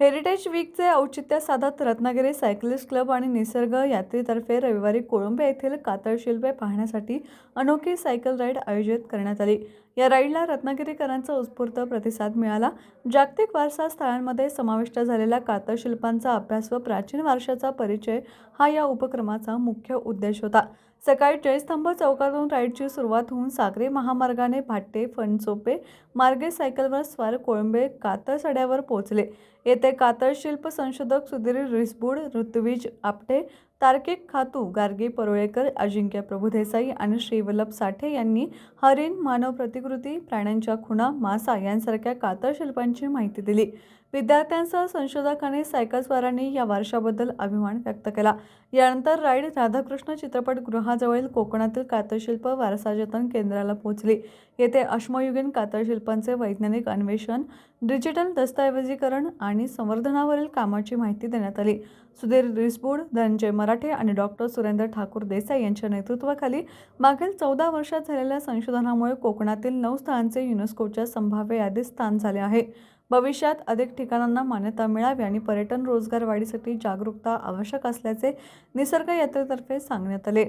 Heritage वीकचे औचित्य साधत Ratnagiri cyclist club आणि निसर्ग यात्रेतर्फे रविवारी कोळंबे येथील कातळशिल्पे पाहण्यासाठी अनोखी सायकल राईड आयोजित करण्यात आली. या राईडला रत्नागिरीकरांचा उत्स्फूर्त प्रतिसाद मिळाला. जागतिक वारसा स्थळांमध्ये समाविष्ट झालेल्या कातळशिल्पांचा अभ्यास व प्राचीन वारशाचा परिचय हा या उपक्रमाचा मुख्य उद्देश होता. सकाळी जयस्तंभ चौकातून राईडची सुरुवात होऊन सागरी महामार्गाने भाट्टे फणचोपे मार्गे सायकलवर स्वार कोळंबे कातळसड्यावर पोहोचले. येथे कातळशिल्प संशोधक सुधीर रिसबूड ऋत्विज आपटे तार्किक खातू गार्गी परोळेकर अजिंक्य प्रभुदेसाई आणि श्रीवल्लभ साठे यांनी हरिण मानव प्रतिकृती प्राण्यांच्या खुणा मासा यांसारख्या कातळ शिल्पांची माहिती दिली. विद्यार्थ्यांसह संशोधक आणि सायकलस्वारांनी या वारशाबद्दल अभिमान व्यक्त केला. यानंतर राईड राधाकृष्ण चित्रपटगृहाजवळील कोकणातील कातळशिल्प वारसा जतन केंद्राला पोहोचली. येथे अश्मयुगीन कातळशिल्पांचे वैज्ञानिक अन्वेषण डिजिटल दस्तऐवजीकरण आणि संवर्धनावरील कामाची माहिती देण्यात आली. सुधीर रिसबूड धनंजय मराठे आणि डॉक्टर सुरेंद्र ठाकूर देसाई यांच्या नेतृत्वाखाली मागील चौदा वर्षात झालेल्या संशोधनामुळे कोकणातील नऊ स्थळांचे युनेस्कोच्या संभाव्य यादीत स्थान झाले आहे. भविष्यात अधिक ठिकाणांना मान्यता मिळावी आणि पर्यटन रोजगार वाढीसाठी जागरूकता आवश्यक असल्याचे निसर्ग यात्रेतर्फे सांगण्यात आले.